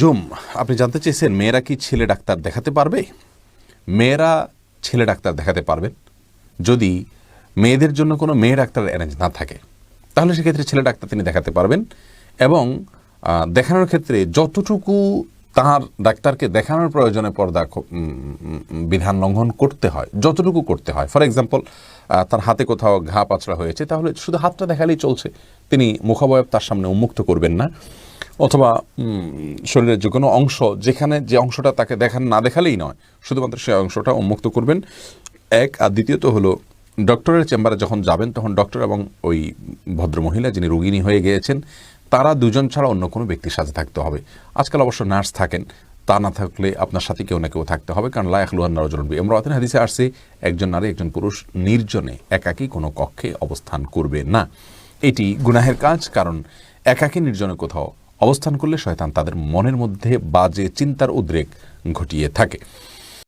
নিজুম, আপনি জানতে চেয়েছেন মেয়েরা কি ছেলে ডাক্তার দেখাতে পারবে? মেয়েরা ছেলে ডাক্তার দেখাতে পারবেন যদি মেয়েদের জন্য কোনো মেয়ে ডাক্তার অ্যারেঞ্জ না থাকে, তাহলে সেক্ষেত্রে ছেলে ডাক্তার তিনি দেখাতে পারবেন এবং দেখানোর ক্ষেত্রে যতটুকু তার ডাক্তারকে দেখানোর প্রয়োজনে পর্দা বিধান লঙ্ঘন করতে হয়, যতটুকু করতে হয়। ফর এক্সাম্পল তার হাতে কোথাও ঘা পাচড়া হয়েছে, তাহলে শুধু হাতটা দেখালেই চলছে। তিনি মুখাবয়ব তার সামনে উন্মুক্ত করবেন না। অথবা শরীরের যে কোনো অংশ, যেখানে যে অংশটা তাকে দেখান না দেখালেই নয়, শুধুমাত্র সেই অংশটা উন্মুক্ত করবেন। এক, আর দ্বিতীয়ত হলো, ডক্টরের চেম্বারে যখন যাবেন, তখন ডক্টর এবং ওই ভদ্রমহিলা যিনি রোগিণী হয়ে গিয়েছেন, তারা দুজন ছাড়া অন্য কোনো ব্যক্তির সাথে থাকতে হবে। আজকাল অবশ্য নার্স থাকেন, তা না থাকলে আপনার সাথে কেউ না কেউ থাকতে হবে, কারণ লায়াখলুহান নজরবি এমরাতিন হাদিসে আসছে, একজন নারী, একজন পুরুষ নির্জনে একাকী কোনো কক্ষে অবস্থান করবে না। এটি গুনাহের কাজ, কারণ একাকী নির্জনে কোথাও অবস্থান করলে শয়তান তাদের মনের মধ্যে বাজে চিন্তার উদ্রেক ঘটিয়ে থাকে।